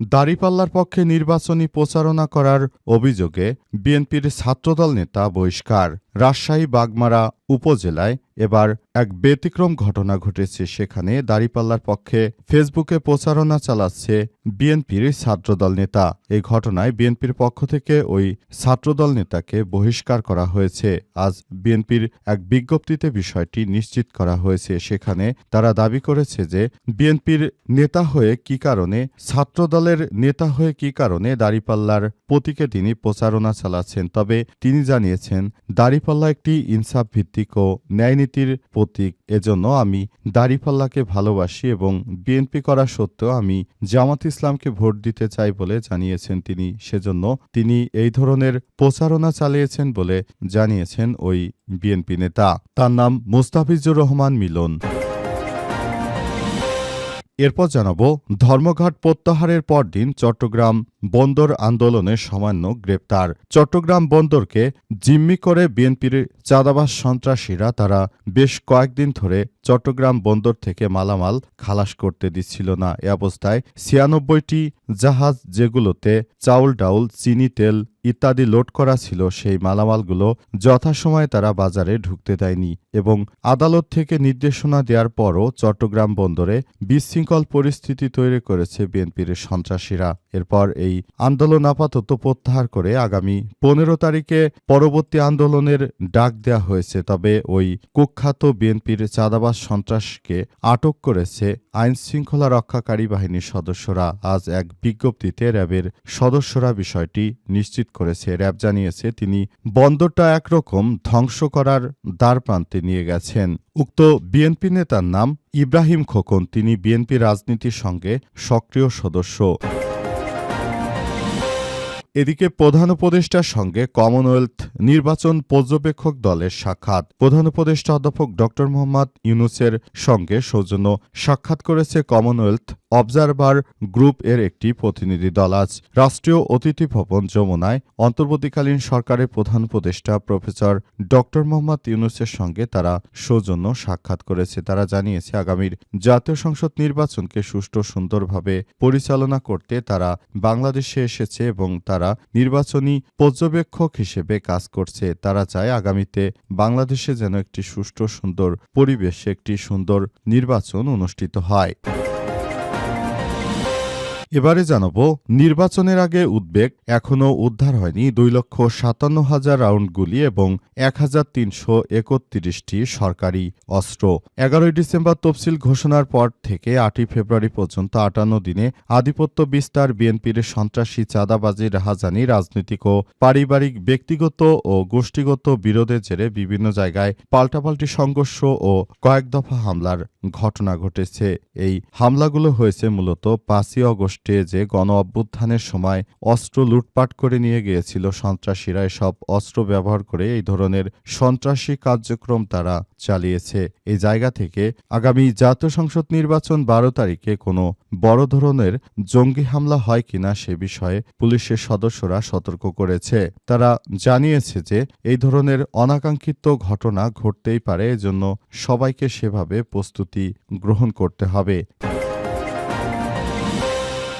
দাড়িপাল্লার পক্ষে নির্বাচনী প্রচারণা করার অভিযোগে বিএনপির ছাত্রদল নেতা বহিষ্কার। রাজশাহী বাগমারা উপজেলায় এবার এক ব্যতিক্রম ঘটনা ঘটেছে। সেখানে দাড়িপাল্লার পক্ষে ফেসবুকে প্রচারণা চালাচ্ছে বিএনপির ছাত্রদল নেতা। এই ঘটনায় বিএনপির পক্ষ থেকে ওই ছাত্রদল নেতাকে বহিষ্কার করা হয়েছে। আজ বিএনপির এক বিজ্ঞপ্তিতে বিষয়টি নিশ্চিত করা হয়েছে। সেখানে তারা দাবি করেছে যে বিএনপির নেতা হয়ে কি কারণে ছাত্রদলের নেতা হয়ে কি কারণে দাড়িপাল্লার প্রতীকে তিনি প্রচারণা চালাচ্ছেন? তবে তিনি জানিয়েছেন, দাড়িপাল্লা একটি ইনসাফ ভিত্তিক ও ন্যায়নীতির প্রতীক। এজন্য আমি দাড়িপাল্লাকে ভালোবাসি এবং বিএনপি করা সত্ত্বেও আমি জামাত ইসলামকে ভোট দিতে চাই বলে জানিয়েছেন তিনি। সেজন্য তিনি এই ধরনের প্রচারণা চালিয়েছেন বলে জানিয়েছেন ওই বিএনপি নেতা। তার নাম মুস্তাফিজুর রহমান মিলন। এরপর জানাব ধর্মঘট প্রত্যাহারের পরদিন চট্টগ্রাম বন্দর আন্দোলনে সামান্য গ্রেপ্তার। চট্টগ্রাম বন্দরকে জিম্মি করে বিএনপির চাঁদাবাস সন্ত্রাসীরা তারা বেশ কয়েকদিন ধরে চট্টগ্রাম বন্দর থেকে মালামাল খালাস করতে দিচ্ছিল না। এ অবস্থায় ছিয়ানব্বইটি জাহাজ যেগুলোতে চাউল ডাউল, চিনি তেল ইত্যাদি লোড করা ছিল, সেই মালামালগুলো যথাসময়ে তারা বাজারে ঢুকতে দেয়নি এবং আদালত থেকে নির্দেশনা দেওয়ার পরও চট্টগ্রাম বন্দরে বিশৃঙ্খল পরিস্থিতি তৈরি করেছে বিএনপির সন্ত্রাসীরা। এরপর এই আন্দোলন আপাতত প্রত্যাহার করে আগামী পনেরো তারিখে পরবর্তী আন্দোলনের ডাক দেয়া হয়েছে। তবে ওই কুখ্যাত বিএনপির চাঁদাবাস সন্ত্রাসকে আটক করেছে আইন শৃঙ্খলা রক্ষাকারী বাহিনীর সদস্যরা। আজ এক বিজ্ঞপ্তিতে র্যাবের সদস্যরা বিষয়টি নিশ্চিত করেছে। র্যাব জানিয়েছে, তিনি বন্দরটা একরকম ধ্বংস করার দ্বারপ্রান্তে নিয়ে গেছেন। উক্ত বিএনপি নেতার নাম ইব্রাহিম খোকন। তিনি বিএনপি রাজনীতির সঙ্গে সক্রিয় সদস্য। এদিকে প্রধান উপদেষ্টার সঙ্গে কমনওয়েলথ নির্বাচন পর্যবেক্ষক দলের সাক্ষাৎ। প্রধান উপদেষ্টা অধ্যাপক ড মোহাম্মদ ইউনুসের সঙ্গে সৌজন্য সাক্ষাৎ করেছে কমনওয়েলথ অবজারভার গ্রুপ এর একটি প্রতিনিধি দল আজ রাষ্ট্রীয় অতিথি ভবন যমুনায় অন্তর্বর্তীকালীন সরকারের প্রধান উপদেষ্টা প্রফেসর ড মোহাম্মদ ইউনুসের সঙ্গে তারা সৌজন্য সাক্ষাৎ করেছে। তারা জানিয়েছে, আগামীর জাতীয় সংসদ নির্বাচনকে সুষ্ঠু সুন্দরভাবে পরিচালনা করতে তারা বাংলাদেশে এসেছে এবং তারা নির্বাচনী পর্যবেক্ষক হিসেবে কাজ করছে। তারা চায় আগামীতে বাংলাদেশে যেন একটি সুষ্ঠু সুন্দর পরিবেশে, একটি সুন্দর নির্বাচন অনুষ্ঠিত হয়। এবারে জানাব, নির্বাচনের আগে উদ্বেগ এখনও উদ্ধার হয়নি দুই লক্ষ সাতান্ন হাজার রাউন্ড গুলি এবং এক হাজার তিনশো একত্রিশটি সরকারি অস্ত্র। এগারোই ডিসেম্বর তফসিল ঘোষণার পর থেকে আটই ফেব্রুয়ারি পর্যন্ত আটান্ন দিনে আধিপত্য বিস্তার বিএনপির সন্ত্রাসী চাঁদাবাজি, রাহাজানি, রাজনৈতিক ও পারিবারিক ব্যক্তিগত ও গোষ্ঠীগত বিরোধের জেরে বিভিন্ন জায়গায় পাল্টাপাল্টি সংঘর্ষ ও কয়েক দফা হামলার ঘটনা ঘটেছে। এই হামলাগুলো হয়েছে মূলত পাঁচই অগস্টে যে গণ অভ্যুত্থানের সময় অস্ত্র লুটপাট করে নিয়ে গিয়েছিল সন্ত্রাসীরা, এসব অস্ত্র ব্যবহার করে এই ধরনের সন্ত্রাসী কার্যক্রম তারা চালিয়েছে। এই জায়গা থেকে আগামী জাতীয় সংসদ নির্বাচন বারো তারিখে কোনো বড় ধরনের জঙ্গি হামলা হয় কিনা সে বিষয়ে পুলিশের সদস্যরা সতর্ক করেছে। তারা জানিয়েছে যে এই ধরনের অনাকাঙ্ক্ষিত ঘটনা ঘটতেই পারে, এজন্য সবাইকে সেভাবে প্রস্তুতি গ্রহণ করতে হবে।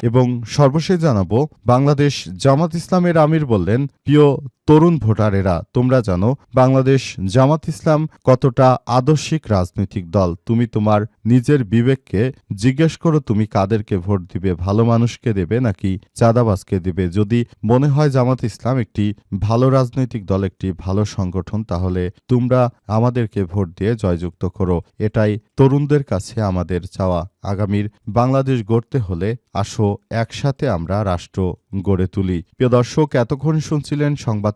এবং সর্বশেষ জানাব বাংলাদেশ জামাত ইসলামের আমির বললেন প্রিয় তরুণ ভোটারেরা, তোমরা জানো, বাংলাদেশ জামাত ইসলাম কতটা আদর্শিক রাজনৈতিক দল। তুমি তোমার নিজের বিবেককে জিজ্ঞেস করো, তুমি কাদেরকে ভোট দিবে? ভালো মানুষকে দেবে নাকি চাঁদাবাজকে দেবে? যদি মনে হয় জামাত ইসলাম একটি ভালো রাজনৈতিক দল, একটি ভালো সংগঠন, তাহলে তোমরা আমাদেরকে ভোট দিয়ে জয়যুক্ত করো। এটাই তরুণদের কাছে আমাদের চাওয়া। আগামীর বাংলাদেশ গড়তে হলে আসো, একসাথে আমরা রাষ্ট্র গড়ে তুলি। প্রিয় দর্শক, এতক্ষণ শুনছিলেন সংবাদ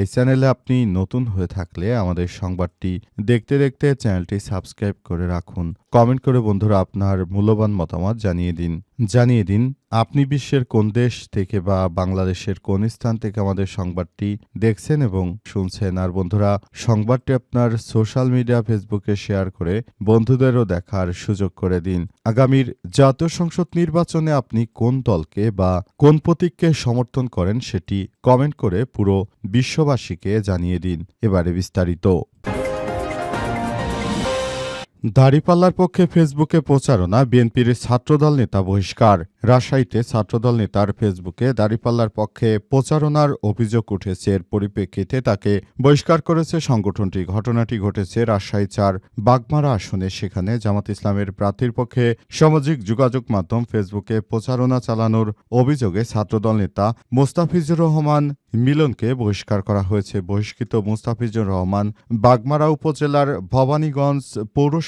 এই চ্যানেলে আপনি নতুন হয়ে থাকলে আমাদের সংবাদটি দেখতে দেখতে চ্যানেলটি সাবস্ক্রাইব করে রাখুন। কমেন্ট করে বন্ধুরা আপনার মূল্যবান মতামত জানিয়ে দিন। জানিয়ে দিন, আপনি বিশ্বের কোন দেশ থেকে বা বাংলাদেশের কোন স্থান থেকে আমাদের সংবাদটি দেখছেন এবং শুনছেন। আর বন্ধুরা, সংবাদটি আপনার সোশ্যাল মিডিয়া, ফেসবুকে শেয়ার করে বন্ধুদেরও দেখার সুযোগ করে দিন। আগামীর জাতীয় সংসদ নির্বাচনে আপনি কোন দলকে বা কোন প্রতীককে সমর্থন করেন সেটি কমেন্ট করে পুরো বিশ্ববাসীকে জানিয়ে দিন এবারে বিস্তারিত দাড়িপাল্লার পক্ষে ফেসবুকে প্রচারণা, বিএনপির ছাত্রদল নেতা বহিষ্কার। রাজশাহীতে ছাত্রদল নেতার ফেসবুকে দাড়িপাল্লার পক্ষে প্রচারণার অভিযোগ উঠেছে। এর পরিপ্রেক্ষিতে তাকে বহিষ্কার করেছে সংগঠনটি। ঘটনাটি ঘটেছে রাজশাহী চার বাগমারা আসনে। সেখানে জামাত ইসলামের প্রার্থীর পক্ষে সামাজিক যোগাযোগ মাধ্যম ফেসবুকে প্রচারণা চালানোর অভিযোগে ছাত্রদল নেতা মোস্তাফিজুর রহমান মিলনকে বহিষ্কার করা হয়েছে। বহিষ্কৃত মুস্তাফিজুর রহমান বাগমারা উপজেলার ভবানীগঞ্জ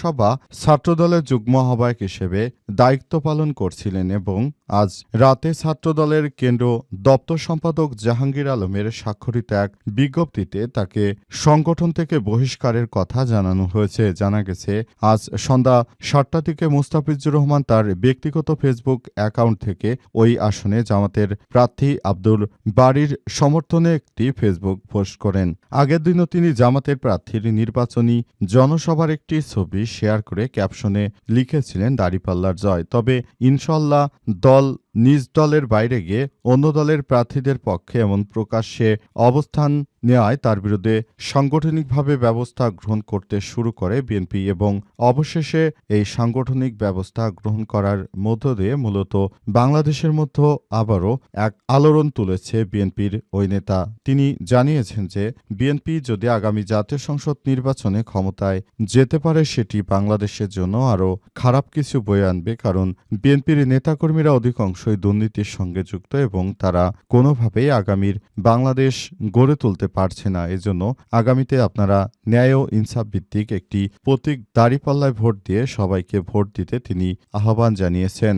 পৌরসভা ছাত্রদলের যুগ্ম আহ্বায়ক হিসেবে দায়িত্ব পালন করছিলেন এবং আজ রাতে ছাত্রদলের কেন্দ্র দপ্তর সম্পাদক জাহাঙ্গীর আলমের স্বাক্ষরিত এক বিজ্ঞপ্তিতে তাকে সংগঠন থেকে বহিষ্কারের কথা জানানো হয়েছে। জানা গেছে, আজ সন্ধ্যা সাতটা থেকে মুস্তাফিজুর রহমান তার ব্যক্তিগত ফেসবুক অ্যাকাউন্ট থেকে ওই আসনে জামাতের প্রার্থী আব্দুল বাড়ির সমর্থনে একটি ফেসবুক পোস্ট করেন। আগের দিনও তিনি জামাতের প্রার্থীর নির্বাচনী জনসভার একটি ছবি শেয়ার করে ক্যাপশনে লিখেছিলেন, দাড়িপাল্লার জয়। তবে ইনশাল্লাহ দল قال নিজ দলের বাইরে গিয়ে অন্য দলের প্রার্থীদের পক্ষে এমন প্রকাশ্যে অবস্থান নেওয়ায় তার বিরুদ্ধে সাংগঠনিকভাবে ব্যবস্থা গ্রহণ করতে শুরু করে বিএনপি এবং অবশেষে এই সাংগঠনিক ব্যবস্থা গ্রহণ করার মধ্য দিয়ে মূলত বাংলাদেশের মধ্যে আবারও এক আলোড়ন তুলেছে বিএনপির ওই নেতা। তিনি জানিয়েছেন যে, বিএনপি যদি আগামী জাতীয় সংসদ নির্বাচনে ক্ষমতায় যেতে পারে, সেটি বাংলাদেশের জন্য আরও খারাপ কিছু বয়ে আনবে, কারণ বিএনপির নেতাকর্মীরা অধিকাংশই দুর্নীতির সঙ্গে যুক্ত এবং তারা কোনোভাবেই আগামীর বাংলাদেশ গড়ে তুলতে পারছে না। এজন্য আগামীতে আপনারা ন্যায় ও ইনসাফ ভিত্তিক একটি প্রতীক দাঁড়িপাল্লায় ভোট দিয়ে সবাইকে ভোট দিতে তিনি আহ্বান জানিয়েছেন।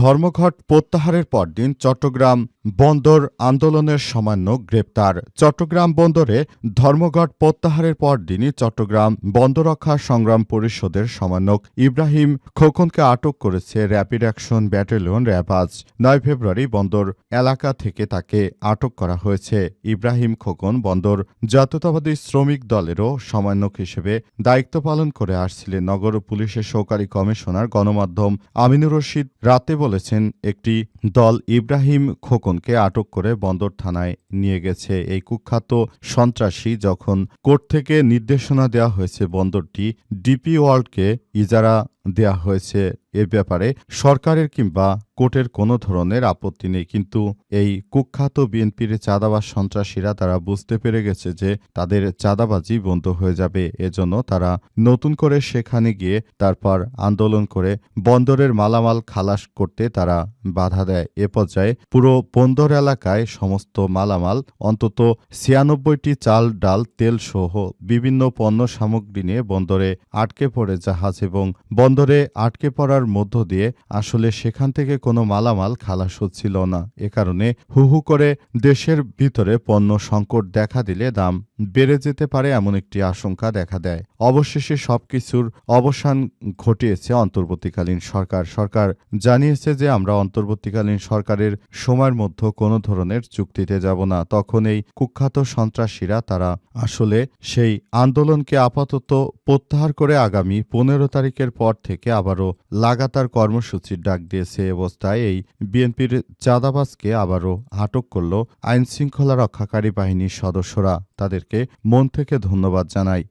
ধর্মঘট প্রত্যাহারের পর দিন চট্টগ্রাম বন্দর আন্দোলনের সামান্য গ্রেপ্তার। চট্টগ্রাম বন্দরে ধর্মঘট প্রত্যাহারের পর দিনই চট্টগ্রাম বন্দরক্ষা সংগ্রাম পরিষদের সমন্বয়ক ইব্রাহিম খোকনকে আটক করেছে র্যাপিড অ্যাকশন ব্যাটালিয়ন র্যাব আজ নয় ফেব্রুয়ারি বন্দর এলাকা থেকে তাকে আটক করা হয়েছে। ইব্রাহিম খোকন বন্দর জাতীয়তাবাদী শ্রমিক দলেরও সমন্বয়ক হিসেবে দায়িত্ব পালন করে আসছিলেন নগর পুলিশের সহকারী কমিশনার গণমাধ্যম আমিনুর রশিদ। রাতে বলেছেন, একটি দল ইব্রাহিম খোকনকে আটক করে বন্দর থানায় নিয়ে গেছে। এই কুখ্যাত সন্ত্রাসী যখন কোর্ট থেকে নির্দেশনা দেওয়া হয়েছে বন্দরটি, ডিপি ওয়ার্ল্ডকে ইজারা দেয়া হয়েছে এ ব্যাপারে সরকারের কিংবা কোর্টের কোনো ধরনের আপত্তি নেই। কিন্তু এই কুখ্যাত বিএনপির চাঁদাবাজ সন্ত্রাসীরা তারা বুঝতে পেরে গেছে যে তাদের চাঁদাবাজি বন্ধ হয়ে যাবে। এজন্য তারা নতুন করে সেখানে গিয়ে তারপর আন্দোলন করে বন্দরের মালামাল খালাস করতে তারা বাধা দেয়। এ পর্যায়ে পুরো বন্দর এলাকায় সমস্ত মালামাল, অন্তত ছিয়ানব্বইটি চাল, ডাল, তেল সহ বিভিন্ন পণ্য সামগ্রী নিয়ে বন্দরে আটকে পড়ে জাহাজ এবং বন্দরে আটকে পড়ার মধ্য দিয়ে আসলে সেখান থেকে কোনো মালামাল খালাস হচ্ছিল না। এ কারণে হুহু করে দেশের ভিতরে পণ্য সংকট দেখা দিলে দাম বেড়ে যেতে পারে এমন একটি আশঙ্কা দেখা দেয়। অবশেষে সবকিছুর অবসান ঘটিয়েছে অন্তর্বর্তীকালীন সরকার। সরকার জানিয়েছে যে আমরা অন্তর্বর্তীকালীন সরকারের সময়ের মধ্যে কোনো ধরনের চুক্তিতে যাব না। তখন এই কুখ্যাত সন্ত্রাসীরা তারা আসলে সেই আন্দোলনকে আপাতত প্রত্যাহার করে আগামী পনেরো তারিখের পর থেকে আবারও লাগাতার কর্মসূচির ডাক দিয়েছে অবস্থায়। এই বিএনপির চাঁদাবাজকে আবারও আটক করল আইনশৃঙ্খলা রক্ষাকারী বাহিনীর সদস্যরা। তাদেরকে মন থেকে ধন্যবাদ জানাই।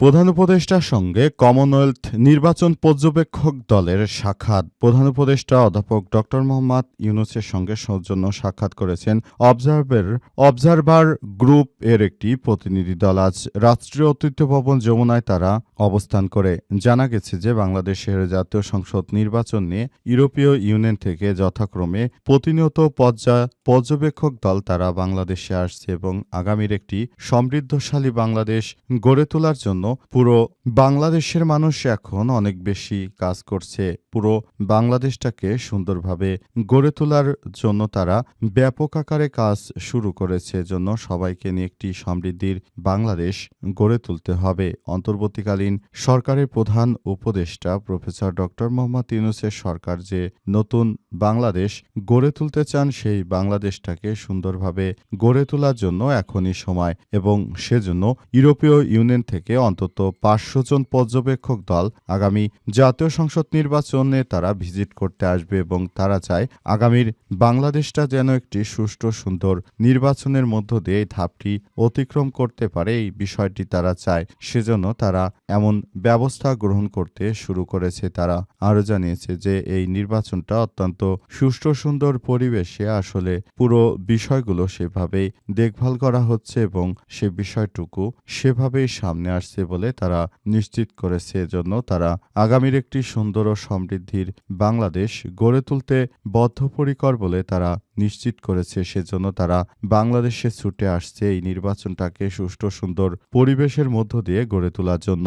প্রধান উপদেষ্টার সঙ্গে কমনওয়েলথ নির্বাচন পর্যবেক্ষক দলের সাক্ষাৎ। প্রধান উপদেষ্টা অধ্যাপক ড মোহাম্মদ ইউনুসের সঙ্গে সৌজন্য সাক্ষাৎ করেছেন অবজার্ভার অবজারভার গ্রুপ এর একটি প্রতিনিধি দল। আজ রাষ্ট্রীয় ঐতিহ্য ভবন যমুনায় তারা অবস্থান করে। জানা গেছে যে বাংলাদেশের জাতীয় সংসদ নির্বাচন নিয়ে ইউরোপীয় ইউনিয়ন থেকে যথাক্রমে প্রতিনিয়ত পর্যা পর্যবেক্ষক দল তারা বাংলাদেশে আসছে এবং আগামীর একটি সমৃদ্ধশালী বাংলাদেশ গড়ে তোলার জন্য পুরো বাংলাদেশের মানুষ এখন অনেক বেশি কাজ করছে। পুরো বাংলাদেশটাকে সুন্দরভাবে গড়ে তোলার জন্য তারা ব্যাপক আকারে কাজ শুরু করেছে। জন্য সবাইকে নিয়ে একটি সমৃদ্ধির বাংলাদেশ গড়ে তুলতে হবে। অন্তর্বর্তীকালীন সরকারের প্রধান উপদেষ্টা প্রফেসর ডক্টর মোহাম্মদ ইউনুসের সরকার যে নতুন বাংলাদেশ গড়ে তুলতে চান, সেই বাংলাদেশটাকে সুন্দরভাবে গড়ে তোলার জন্য এখনই সময় এবং সেজন্য ইউরোপীয় ইউনিয়ন থেকে অন্তত পাঁচশো জন পর্যবেক্ষক দল আগামী জাতীয় সংসদ নির্বাচনে তারা ভিজিট করতে আসবে এবং তারা চায় আগামীর বাংলাদেশটা যেন একটি সুষ্ঠু, সুন্দর নির্বাচনের মধ্য দিয়ে ধাপটি অতিক্রম করতে পারে। এই বিষয়টি তারা চায়। সেজন্য তারা এমন ব্যবস্থা গ্রহণ করতে শুরু করেছে। তারা আরও জানিয়েছে যে এই নির্বাচনটা অত্যন্ত সুষ্ঠু, সুন্দর পরিবেশে আসলে পুরো বিষয়গুলো সেভাবেই দেখভাল করা হচ্ছে এবং সে বিষয়টুকু সেভাবেই সামনে আসছে বলে তারা নিশ্চিত করেছে এজন্য তারা আগামীর একটি সুন্দর ও সমৃদ্ধির বাংলাদেশ গড়ে তুলতে বদ্ধপরিকর বলে তারা নিশ্চিত করেছে। সেজন্য তারা বাংলাদেশে ছুটে আসছে এই নির্বাচনটাকে সুষ্ঠু, সুন্দর পরিবেশের মধ্য দিয়ে গড়ে তোলার জন্য।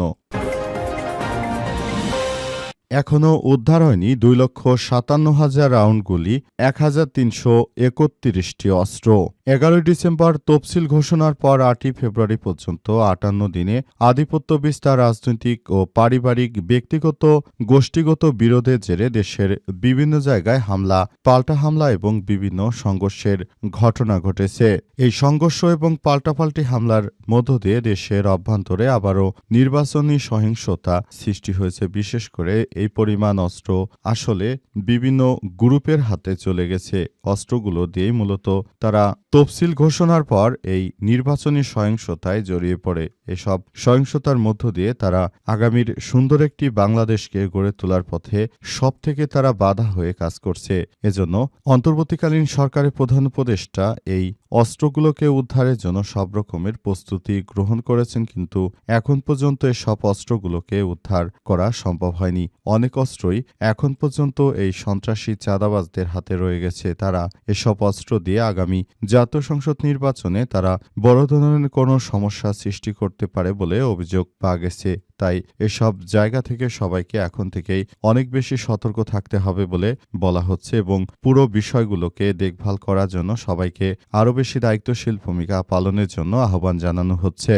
এখনও উদ্ধার হয়নি দুই লক্ষ সাতান্ন হাজার রাউন্ড গুলি এক হাজার তিনশো একত্রিশটি অস্ত্র। এগারোই ডিসেম্বর তফসিল ঘোষণার পর আটই ফেব্রুয়ারি পর্যন্ত আটান্ন দিনে আধিপত্য বিস্তার, রাজনৈতিক ও পারিবারিক ব্যক্তিগত, গোষ্ঠীগত বিরোধের জেরে দেশের বিভিন্ন জায়গায় হামলা, পাল্টা হামলা এবং বিভিন্ন সংঘর্ষের ঘটনা ঘটেছে। এই সংঘর্ষ এবং পাল্টাপাল্টি হামলার মধ্য দিয়ে দেশের অভ্যন্তরে আবারও নির্বাচনী সহিংসতা সৃষ্টি হয়েছে। বিশেষ করে এই পরিমাণ অস্ত্র আসলে বিভিন্ন গ্রুপের হাতে চলে গেছে। অস্ত্রগুলো দিয়েই মূলত তারা তফসিল ঘোষণার পর এই নির্বাচনী সহিংসতায় জড়িয়ে পড়ে এসব সহিংসতার মধ্য দিয়ে তারা আগামীর সুন্দর একটি বাংলাদেশকে গড়ে তোলার পথে সব থেকে তারা বাধা হয়ে কাজ করছে। এজন্য অন্তর্বর্তীকালীন সরকারের প্রধান উপদেষ্টা এই অস্ত্রগুলোকে উদ্ধারের জন্য সব রকমের প্রস্তুতি গ্রহণ করেছেন কিন্তু এখন পর্যন্ত এসব অস্ত্রগুলোকে উদ্ধার করা সম্ভব হয়নি। অনেক অস্ত্রই এখন পর্যন্ত এই সন্ত্রাসী চাঁদাবাজদের হাতে রয়ে গেছে। তারা এসব অস্ত্র দিয়ে আগামী জাতীয় সংসদ নির্বাচনে তারা বড় ধরনের কোনো সমস্যা সৃষ্টি করতে পারে বলে অভিযোগ পাওয়া গেছে। তাই এসব জায়গা থেকে সবাইকে এখন থেকেই অনেক বেশি সতর্ক থাকতে হবে বলে বলা হচ্ছে এবং পুরো বিষয়গুলোকে দেখভাল করার জন্য সবাইকে আরও বেশি দায়িত্বশীল ভূমিকা পালনের জন্য আহ্বান জানানো হচ্ছে।